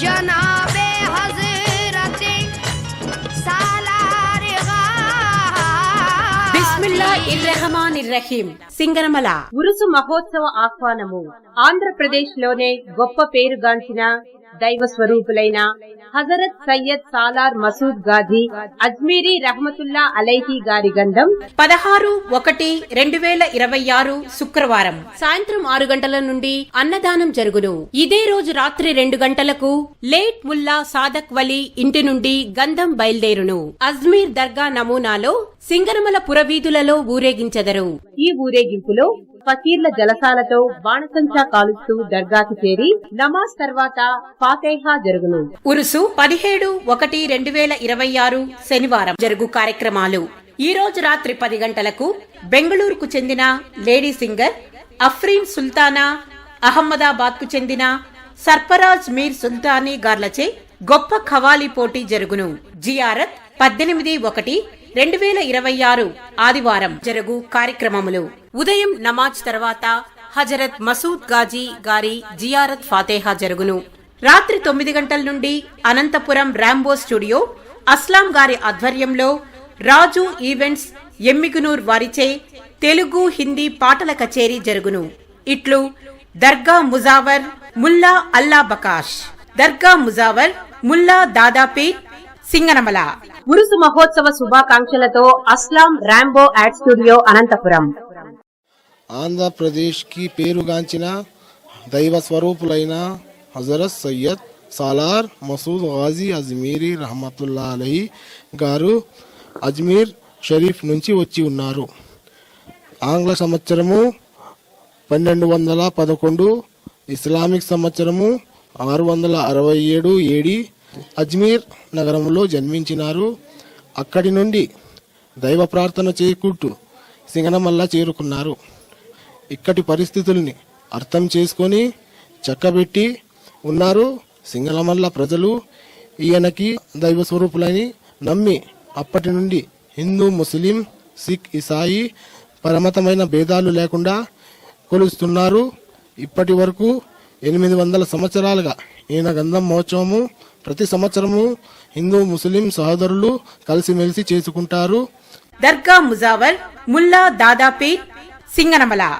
जनाबे हजरत सालार బిస్మిల్లా ఇర్రెహమాన్ ఇర్రహీం సింగరమల ఉరుసు మహోత్సవ ఆహ్వానము ఆంధ్రప్రదేశ్ లోనే గొప్ప పేరుగాంచిన దైవ స్వరూపులైన హజరత్ సయ్యద్ సాలార్ మసూద్ గాజీ అజ్మీరీ రహమతుల్లా అలైహి గారి గంధం పదహారు ఒకటి రెండు వేల ఇరవై ఆరు శుక్రవారం. సాయంత్రం ఆరు గంటల నుండి అన్నదానం జరుగును. ఇదే రోజు రాత్రి రెండు గంటలకు లేట్ ముల్లా సాదక్ వలి ఇంటి నుండి గంధం బయలుదేరును. అజ్మీర్ దర్గా నమూనాలో సింగరమల పురవీధులలో ఊరేగించెదరు. ఈ ఊరేగింపులో ఫకీర్ల జలసాలతో బాణసంచా కాలుస్తూ దర్గాకి చేరి నమాజ్ తర్వాత ఫాతేహా జరుగును. ఉరుసు పదిహేడు ఒకటి రెండు వేల ఇరవై ఆరు శనివారం జరుగు కార్యక్రమాలు. ఈ రోజు రాత్రి పది గంటలకు బెంగళూరుకు చెందిన లేడీ సింగర్ అఫ్రీన్ సుల్తానా అహ్మదాబాద్కు చెందిన సర్ఫరాజ్ మీర్ సుల్తానీ గార్లచే గొప్ప ఖవాలీ పోటీ జరుగును. జియారత్ పద్దెనిమిది ఒకటి రెండు వేల ఇరవై ఆరు ఆదివారం జరుగు కార్యక్రమములు. ఉదయం నమాజ్ తర్వాత హజరత్ మసూద్ గాజీ గారి జియారత్ ఫాతేహా జరుగును. రాత్రి తొమ్మిది గంటల నుండి అనంతపురం రాంబో స్టూడియో అస్లాం గారి ఆధ్వర్యంలో రాజు ఈవెంట్స్ ఎమ్మిగునూర్ వారిచే తెలుగు హిందీ పాటల కచేరీ జరుగును. ఇట్లు దర్గా ముజావర్ ముల్లా అల్లా బకాష్. దర్గా ముజావర్ ముల్లా దాదాపీర్ సింగనమల. ఉరుసు మహోత్సవ శుభాకాంక్షలతో Aslam Rambo ad studio Anantapuram. ఆంధ్రప్రదేశ్కి పేరుగాంచిన దైవ స్వరూపులైన హజరత్ సయ్యద్ సాలార్ మసూద్ గాజీ అజ్మీరీ రహమతుల్లా అలహి గారు అజ్మీర్ షరీఫ్ నుంచి వచ్చి ఉన్నారు. ఆంగ్ల సంవత్సరము పన్నెండు వందల పదకొండు ఇస్లామిక్ సంవత్సరము ఆరు వందల అరవై ఏడు ఏడి అజ్మీర్ నగరంలో జన్మించినారు. అక్కడి నుండి దైవ ప్రార్థన చేయకుంటూ సింగనమల్ల చేరుకున్నారు. ఇక్కడి పరిస్థితుల్ని అర్థం చేసుకొని చక్కబెట్టి ఉన్నారు సింగనమల్ల ప్రజలు. ఈయనకి దైవ స్వరూపులని నమ్మి అప్పటి నుండి హిందూ ముస్లిం సిక్ ఇసాయి పరమతమైన భేదాలు లేకుండా కొలుస్తున్నారు. ఇప్పటి వరకు ఎనిమిది వందల సంవత్సరాలుగా ఈయన గంధం మహోత్సవము ప్రతి సంవత్సరము హిందూ ముస్లిం సహోదరులు కలిసిమెలిసి చేసుకుంటారు. దర్గా ముజావర్ ముల్లా దాదాపేట్ సింగనమల.